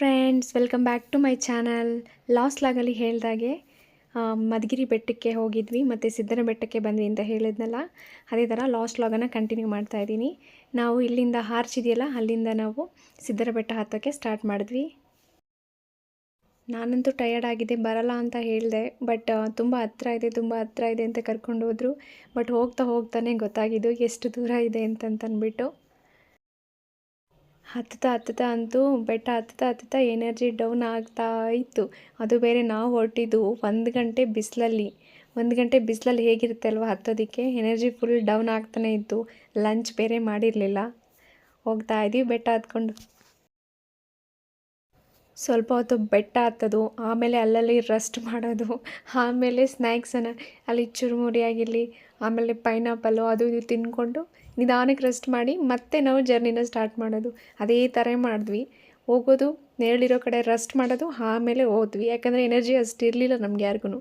Friends welcome back to my channel last ಲಾಗಲ್ಲಿ ಹೇಳಿದಾಗೆ ಮಧುಗಿರಿ ಬೆಟ್ಟಕ್ಕೆ ಹೋಗಿದ್ವಿ, ಮತ್ತು ಸಿದ್ದನ ಬೆಟ್ಟಕ್ಕೆ ಬಂದ್ವಿ ಅಂತ ಹೇಳಿದ್ನಲ್ಲ, ಅದೇ ಥರ ಲಾಸ್ಟ್ ಲಾಗನ್ನು ಕಂಟಿನ್ಯೂ ಮಾಡ್ತಾ ಇದ್ದೀನಿ. ನಾವು ಇಲ್ಲಿಂದ ಹಾರ್ಚ್ ಇದೆಯಲ್ಲ ಅಲ್ಲಿಂದ ನಾವು ಸಿದ್ದರ ಬೆಟ್ಟ ಹತ್ತೋಕ್ಕೆ ಸ್ಟಾರ್ಟ್ ಮಾಡಿದ್ವಿ. ನಾನಂತೂ ಟಯರ್ಡ್ ಆಗಿದೆ ಬರಲ್ಲ ಅಂತ ಹೇಳಿದೆ ಬಟ್ ತುಂಬ ಹತ್ರ ಇದೆ, ತುಂಬ ಹತ್ರ ಇದೆ ಅಂತ ಕರ್ಕೊಂಡು ಹೋದರು ಬಟ್ ಹೋಗ್ತಾ ಹೋಗ್ತಾನೆ ಗೊತ್ತಾಗಿದ್ದು, ಎಷ್ಟು ದೂರ ಇದೆ ಅಂತಂತಂದ್ಬಿಟ್ಟು ಹತ್ತುತ್ತಾ ಹತ್ತುತ್ತಾ ಅಂತೂ ಬೆಟ್ಟ ಹತ್ತುತ್ತಾ ಹತ್ತುತ್ತಾ ಎನರ್ಜಿ ಡೌನ್ ಆಗ್ತಾ ಇತ್ತು. ಅದು ಬೇರೆ ನಾವು ಹೊರಟಿದ್ದು ಒಂದು ಗಂಟೆ ಬಿಸಿಲಲ್ಲಿ. ಒಂದು ಗಂಟೆ ಬಿಸಿಲಲ್ಲಿ ಹೇಗಿರುತ್ತೆ ಅಲ್ವಾ ಹತ್ತೋದಕ್ಕೆ? ಎನರ್ಜಿ ಫುಲ್ ಡೌನ್ ಆಗ್ತಾನೆ ಇತ್ತು. ಲಂಚ್ ಬೇರೆ ಮಾಡಿರಲಿಲ್ಲ. ಹೋಗ್ತಾ ಇದ್ದೀವಿ ಬೆಟ್ಟ ಹತ್ಕೊಂಡು. ಸ್ವಲ್ಪ ಹೊತ್ತು ಬೆಟ್ಟ ಹತ್ತೋದು, ಆಮೇಲೆ ಅಲ್ಲಲ್ಲಿ ರೆಸ್ಟ್ ಮಾಡೋದು, ಆಮೇಲೆ ಸ್ನ್ಯಾಕ್ಸನ್ನು ಅಲ್ಲಿ ಚುರುಮುರಿ ಆಗಿರಲಿ, ಆಮೇಲೆ ಪೈನಾಪಲ್ಲು ಅದು ಇದು ತಿನ್ಕೊಂಡು ನಿಧಾನಕ್ಕೆ ರೆಸ್ಟ್ ಮಾಡಿ ಮತ್ತೆ ನಾವು ಜರ್ನಿನ ಸ್ಟಾರ್ಟ್ ಮಾಡೋದು. ಅದೇ ಥರ ಮಾಡಿದ್ವಿ. ಹೋಗೋದು, ನೇರಳಿರೋ ಕಡೆ ರೆಸ್ಟ್ ಮಾಡೋದು, ಆಮೇಲೆ ಹೋದ್ವಿ. ಯಾಕಂದರೆ ಎನರ್ಜಿ ಅಷ್ಟು ಇರಲಿಲ್ಲ ನಮ್ಗೆ ಯಾರಿಗೂ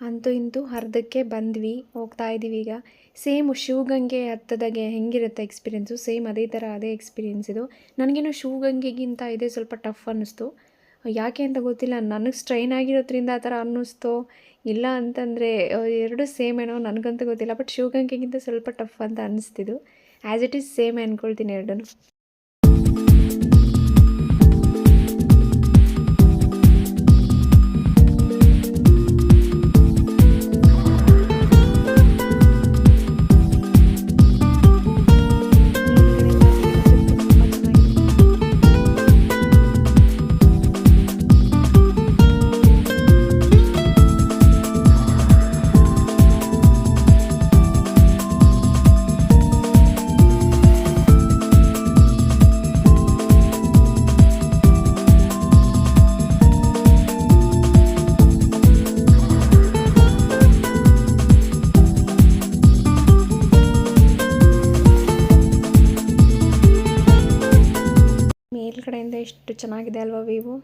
ಅಂತೂ ಇಂತೂ ಅರ್ಧಕ್ಕೆ ಬಂದ್ವಿ, ಹೋಗ್ತಾ ಇದ್ದೀವಿ ಈಗ. ಸೇಮ್ ಶಿವಗಂಗೆ ಹತ್ತದಾಗೆ ಹೆಂಗಿರುತ್ತೆ ಎಕ್ಸ್ಪೀರಿಯೆನ್ಸು ಸೇಮ್ ಅದೇ ಥರ ಅದೇ ಎಕ್ಸ್ಪೀರಿಯೆನ್ಸ್ ಇದು. ನನಗೇನು ಶಿವಗಂಗೆಗಿಂತ ಇದೆ ಸ್ವಲ್ಪ ಟಫ್ ಅನ್ನಿಸ್ತು. ಯಾಕೆ ಅಂತ ಗೊತ್ತಿಲ್ಲ, ನನಗೆ ಸ್ಟ್ರೈನ್ ಆಗಿರೋದ್ರಿಂದ ಆ ಥರ ಅನ್ನಿಸ್ತೋ. ಇಲ್ಲ ಅಂತಂದರೆ ಎರಡು ಸೇಮ್ ಏನೋ ನನಗಂತೂ ಗೊತ್ತಿಲ್ಲ ಬಟ್ ಶಿವಗಂಗೆಗಿಂತ ಸ್ವಲ್ಪ ಟಫ್ ಅಂತ ಅನ್ನಿಸ್ತಿದ್ದು ಆ್ಯಸ್ ಇಟ್ ಈಸ್ ಸೇಮ್ ಅಂದ್ಕೊಳ್ತೀನಿ ಎರಡೂ ಮೇಲ್ಗಡೆಯಿಂದ ಎಷ್ಟು ಚೆನ್ನಾಗಿದೆ ಅಲ್ವಾ ವಿವೋ?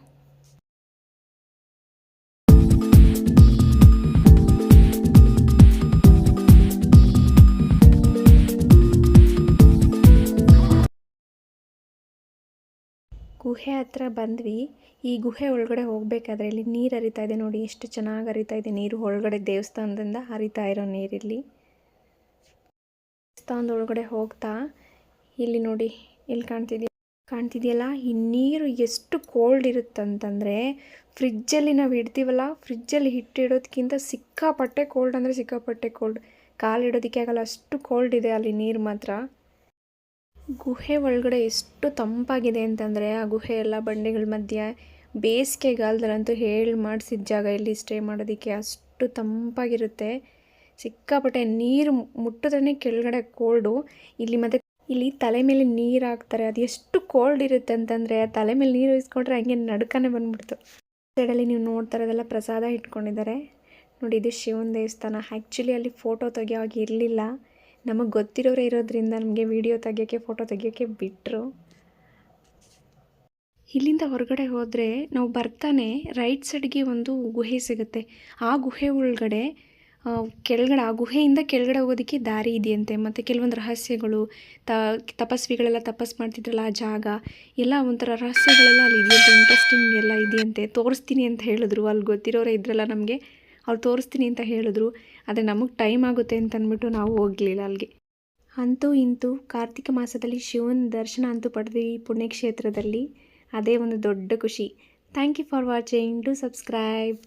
ಗುಹೆ ಹತ್ರ ಬಂದ್ವಿ. ಈ ಗುಹೆ ಒಳಗಡೆ ಹೋಗಬೇಕಾದ್ರೆ ಇಲ್ಲಿ ನೀರು ಹರಿತಾ ಇದೆ ನೋಡಿ, ಎಷ್ಟು ಚೆನ್ನಾಗಿ ಹರಿತಾ ಇದೆ ನೀರು ಒಳಗಡೆ ದೇವಸ್ಥಾನದಿಂದ ಹರಿತಾ ಇರೋ ನೀರಿಲ್ಲಿ ದೇವಸ್ಥಾನದ ಒಳಗಡೆ ಹೋಗ್ತಾ, ಇಲ್ಲಿ ನೋಡಿ, ಇಲ್ಲಿ ಕಾಣ್ತಿದೆಯಾ? ಕಾಣ್ತಿದೆಯಲ್ಲ? ಈ ನೀರು ಎಷ್ಟು ಕೋಲ್ಡ್ ಇರುತ್ತಂತಂದರೆ ಫ್ರಿಜ್ಜಲ್ಲಿ ನಾವು ಇಡ್ತೀವಲ್ಲ ಫ್ರಿಜ್ಜಲ್ಲಿ ಹಿಟ್ಟಿಡೋದಕ್ಕಿಂತ ಸಿಕ್ಕಾಪಟ್ಟೆ ಕೋಲ್ಡ್ ಅಂದರೆ ಸಿಕ್ಕಾಪಟ್ಟೆ ಕೋಲ್ಡ್ ಕಾಲಿಡೋದಕ್ಕೆ ಆಗಲ್ಲ, ಅಷ್ಟು ಕೋಲ್ಡ್ ಇದೆ ಅಲ್ಲಿ ನೀರು ಮಾತ್ರ. ಗುಹೆ ಒಳಗಡೆ ಎಷ್ಟು ತಂಪಾಗಿದೆ ಅಂತಂದರೆ, ಆ ಗುಹೆ ಎಲ್ಲ ಬಂಡೆಗಳ ಮಧ್ಯೆ ಬೇಸಿಗೆಗಾಲದಲ್ಲಂತೂ ಹೇಳಿ ಮಾಡಿಸಿದ ಜಾಗ ಇಲ್ಲಿ ಸ್ಟೇ ಮಾಡೋದಕ್ಕೆ ಅಷ್ಟು ತಂಪಾಗಿರುತ್ತೆ. ಸಿಕ್ಕಾಪಟ್ಟೆ ನೀರು ಮುಟ್ಟಿದ್ರೆ ಕೆಳಗಡೆ ಕೋಲ್ಡು ಇಲ್ಲಿ ಮತ್ತೆ ಇಲ್ಲಿ ತಲೆ ಮೇಲೆ ನೀರು ಹಾಕ್ತಾರೆ. ಅದು ಎಷ್ಟು ಕೋಲ್ಡ್ ಇರುತ್ತೆ ಅಂತಂದರೆ ತಲೆ ಮೇಲೆ ನೀರು ಇಸ್ಕೊಂಡ್ರೆ ಹಂಗೆ ನಡ್ಕನೇ ಬಂದ್ಬಿಡ್ತು. ಸೈಡಲ್ಲಿ ನೀವು ನೋಡ್ತಾ ಇರೋದೆಲ್ಲ ಪ್ರಸಾದ ಇಟ್ಕೊಂಡಿದ್ದಾರೆ. ನೋಡಿ, ಇದು ಶಿವನ ದೇವಸ್ಥಾನ. ಆ್ಯಕ್ಚುಲಿ ಅಲ್ಲಿ ಫೋಟೋ ತೆಗಿಯೋವಾಗ ಇರಲಿಲ್ಲ. ನಮಗೆ ಗೊತ್ತಿರೋರೇ ಇರೋದ್ರಿಂದ ನಮಗೆ ವಿಡಿಯೋ ತೆಗಿಯೋಕ್ಕೆ ಫೋಟೋ ತೆಗಿಯೋಕ್ಕೆ ಬಿಟ್ಟರು ಇಲ್ಲಿಂದ ಹೊರಗಡೆ ಹೋದರೆ ನಾವು ಬರ್ತಾನೆ ರೈಟ್ ಸೈಡ್ಗೆ ಒಂದು ಗುಹೆ ಸಿಗುತ್ತೆ. ಆ ಗುಹೆ ಒಳಗಡೆ ಕೆಳಗಡೆ, ಆ ಗುಹೆಯಿಂದ ಕೆಳಗಡೆ ಹೋಗೋದಕ್ಕೆ ದಾರಿ ಇದೆಯಂತೆ. ಮತ್ತು ಕೆಲವೊಂದು ರಹಸ್ಯಗಳು, ತ, ತಪಸ್ವಿಗಳೆಲ್ಲ ತಪಸ್ ಮಾಡ್ತಿದ್ರಲ್ಲ ಆ ಜಾಗ, ಎಲ್ಲ ಒಂಥರ ರಹಸ್ಯಗಳೆಲ್ಲ ಅಲ್ಲಿ ಇದೆಯಂತೆ ಇಂಟ್ರೆಸ್ಟಿಂಗ್ ಎಲ್ಲ ಇದೆಯಂತೆ. ತೋರಿಸ್ತೀನಿ ಅಂತ ಹೇಳಿದ್ರು, ಅಲ್ಲಿ ಗೊತ್ತಿರೋರೇ ಇದ್ರಲ್ಲ ನಮಗೆ, ಅವ್ರು ತೋರಿಸ್ತೀನಿ ಅಂತ ಹೇಳಿದ್ರು. ಆದರೆ ನಮಗೆ ಟೈಮ್ ಆಗುತ್ತೆ ಅಂತ ಅಂದ್ಬಿಟ್ಟು ನಾವು ಹೋಗಲಿಲ್ಲ ಅಲ್ಲಿಗೆ. ಅಂತೂ ಇಂತೂ ಕಾರ್ತಿಕ ಮಾಸದಲ್ಲಿ ಶಿವನ ದರ್ಶನ ಅಂತೂ ಪಡೆದ್ವಿ ಪುಣ್ಯಕ್ಷೇತ್ರದಲ್ಲಿ, ಅದೇ ಒಂದು ದೊಡ್ಡ ಖುಷಿ. Thank you for watching to subscribe